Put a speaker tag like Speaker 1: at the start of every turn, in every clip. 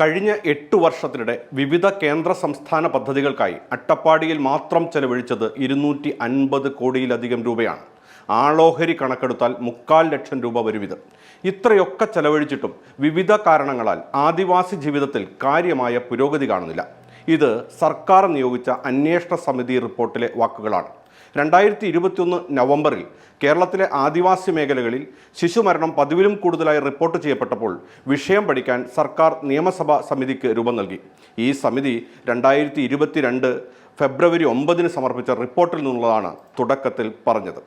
Speaker 1: കഴിഞ്ഞ എട്ട് വർഷത്തിനിടെ വിവിധ കേന്ദ്ര സംസ്ഥാന പദ്ധതികൾക്കായി അട്ടപ്പാടിയിൽ മാത്രം ചെലവഴിച്ചത് ഇരുന്നൂറ്റി അൻപത് കോടിയിലധികം രൂപയാണ്. ആളോഹരി കണക്കെടുത്താൽ മുക്കാൽ ലക്ഷം രൂപ വരും ഇത് ഇത്രയൊക്കെ ചെലവഴിച്ചിട്ടും വിവിധ കാരണങ്ങളാൽ ആദിവാസി ജീവിതത്തിൽ കാര്യമായ പുരോഗതി കാണുന്നില്ല. ഇത് സർക്കാർ നിയോഗിച്ച അന്വേഷണ സമിതി റിപ്പോർട്ടിലെ വാക്കുകളാണ്. രണ്ടായിരത്തി ഇരുപത്തിയൊന്ന് നവംബറിൽ കേരളത്തിലെ ആദിവാസി മേഖലകളിൽ ശിശുമരണം പതിവിലും കൂടുതലായി റിപ്പോർട്ട് ചെയ്യപ്പെട്ടപ്പോൾ വിഷയം പഠിക്കാൻ സർക്കാർ നിയമസഭാ സമിതിക്ക് രൂപം നൽകി. ഈ സമിതി രണ്ടായിരത്തി ഇരുപത്തിരണ്ട് ഫെബ്രുവരി ഒമ്പതിന് സമർപ്പിച്ച റിപ്പോർട്ടിൽ നിന്നുള്ളതാണ് തുടക്കത്തിൽ പറഞ്ഞത്.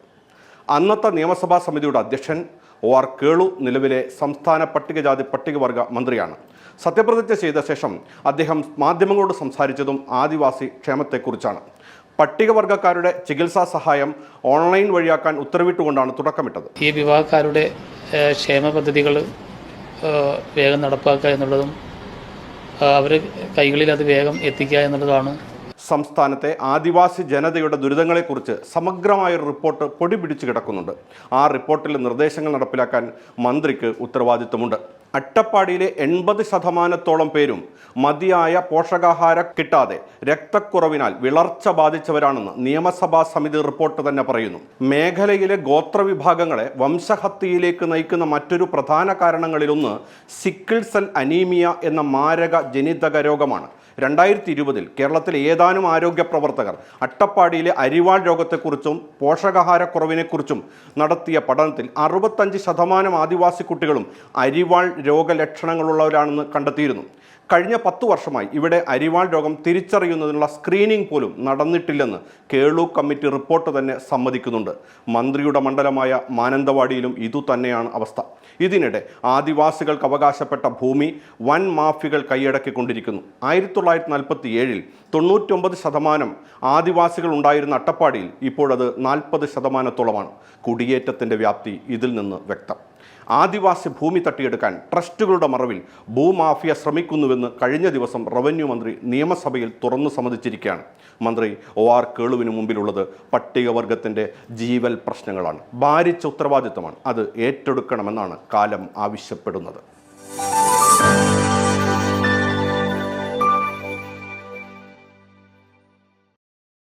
Speaker 1: അന്നത്തെ നിയമസഭാ സമിതിയുടെ അധ്യക്ഷൻ ഒ ആർ കേളു നിലവിലെ സംസ്ഥാന പട്ടികജാതി പട്ടികവർഗ മന്ത്രിയാണ്. സത്യപ്രതിജ്ഞ ചെയ്ത ശേഷം അദ്ദേഹം മാധ്യമങ്ങളോട് സംസാരിച്ചതും ആദിവാസി ക്ഷേമത്തെക്കുറിച്ചാണ്. പട്ടികവർഗക്കാരുടെ ചികിത്സാ സഹായം ഓൺലൈൻ വഴിയാക്കാൻ ഉത്തരവിട്ടുകൊണ്ടാണ് തുടക്കമിട്ടത്.
Speaker 2: ഈ വിവാഹക്കാരുടെ ക്ഷേമ പദ്ധതികൾ വേഗം നടപ്പാക്കുക എന്നുള്ളതും അവർ കൈകളിൽ അത് വേഗം എത്തിക്കുക എന്നുള്ളതാണ്.
Speaker 1: സംസ്ഥാനത്തെ ആദിവാസി ജനതയുടെ ദുരിതങ്ങളെക്കുറിച്ച് സമഗ്രമായ ഒരു റിപ്പോർട്ട് പൊടി പിടിച്ചു കിടക്കുന്നുണ്ട്. ആ റിപ്പോർട്ടിലെ നിർദ്ദേശങ്ങൾ നടപ്പിലാക്കാൻ മന്ത്രിക്ക് ഉത്തരവാദിത്വമുണ്ട്. അട്ടപ്പാടിയിലെ എൺപത് ശതമാനത്തോളം പേരും മതിയായ പോഷകാഹാരം കിട്ടാതെ രക്തക്കുറവിനാൽ വിളർച്ച ബാധിച്ചവരാണെന്ന് നിയമസഭാ സമിതി റിപ്പോർട്ട് തന്നെ പറയുന്നു. മേഖലയിലെ ഗോത്രവിഭാഗങ്ങളെ വംശഹത്യയിലേക്ക് നയിക്കുന്ന മറ്റൊരു പ്രധാന കാരണങ്ങളിലൊന്ന് സിക്കിൾ സെൽ അനീമിയ എന്ന മാരക ജനിതക രോഗമാണ്. രണ്ടായിരത്തി ഇരുപതിൽ കേരളത്തിലെ ഏതാനും ആരോഗ്യ പ്രവർത്തകർ അട്ടപ്പാടിയിലെ അരിവാൾ രോഗത്തെക്കുറിച്ചും പോഷകാഹാരക്കുറവിനെക്കുറിച്ചും നടത്തിയ പഠനത്തിൽ അറുപത്തഞ്ച് ശതമാനം ആദിവാസി കുട്ടികളും അരിവാൾ രോഗലക്ഷണങ്ങളുള്ളവരാണെന്ന് കണ്ടെത്തിയിരുന്നു. കഴിഞ്ഞ പത്തു വർഷമായി ഇവിടെ അരിവാൾ രോഗം തിരിച്ചറിയുന്നതിനുള്ള സ്ക്രീനിംഗ് പോലും നടന്നിട്ടില്ലെന്ന് കേളു കമ്മിറ്റി റിപ്പോർട്ട് തന്നെ സമ്മതിക്കുന്നുണ്ട്. മന്ത്രിയുടെ മണ്ഡലമായ മാനന്തവാടിയിലും ഇതുതന്നെയാണ് അവസ്ഥ. ഇതിനിടെ ആദിവാസികൾക്ക് അവകാശപ്പെട്ട ഭൂമി വൻ മാഫികൾ കൈയടക്കിക്കൊണ്ടിരിക്കുന്നു. ആയിരത്തി തൊള്ളായിരത്തി നാൽപ്പത്തി ഏഴിൽ തൊണ്ണൂറ്റൊമ്പത് ശതമാനം ആദിവാസികൾ ഉണ്ടായിരുന്ന അട്ടപ്പാടിയിൽ ഇപ്പോഴത് നാൽപ്പത് ശതമാനത്തോളമാണ്. കുടിയേറ്റത്തിന്റെ വ്യാപ്തി ഇതിൽ നിന്ന് വ്യക്തം. ആദിവാസി ഭൂമി തട്ടിയെടുക്കാൻ ട്രസ്റ്റുകളുടെ മറവിൽ ഭൂമാഫിയ ശ്രമിക്കുന്നുവെന്ന് കഴിഞ്ഞ ദിവസം റവന്യൂ മന്ത്രി നിയമസഭയിൽ തുറന്നു സമ്മതിച്ചിരിക്കുകയാണ്. മന്ത്രി ഒ ആർ കേളുവിന് മുമ്പിലുള്ളത് പട്ടികവർഗത്തിന്റെ ജീവൽ പ്രശ്നങ്ങളാണ്. ഭാരിച്ച ഉത്തരവാദിത്തമാണ്. അത് ഏറ്റെടുക്കണമെന്നാണ് കാലം ആവശ്യപ്പെടുന്നത്.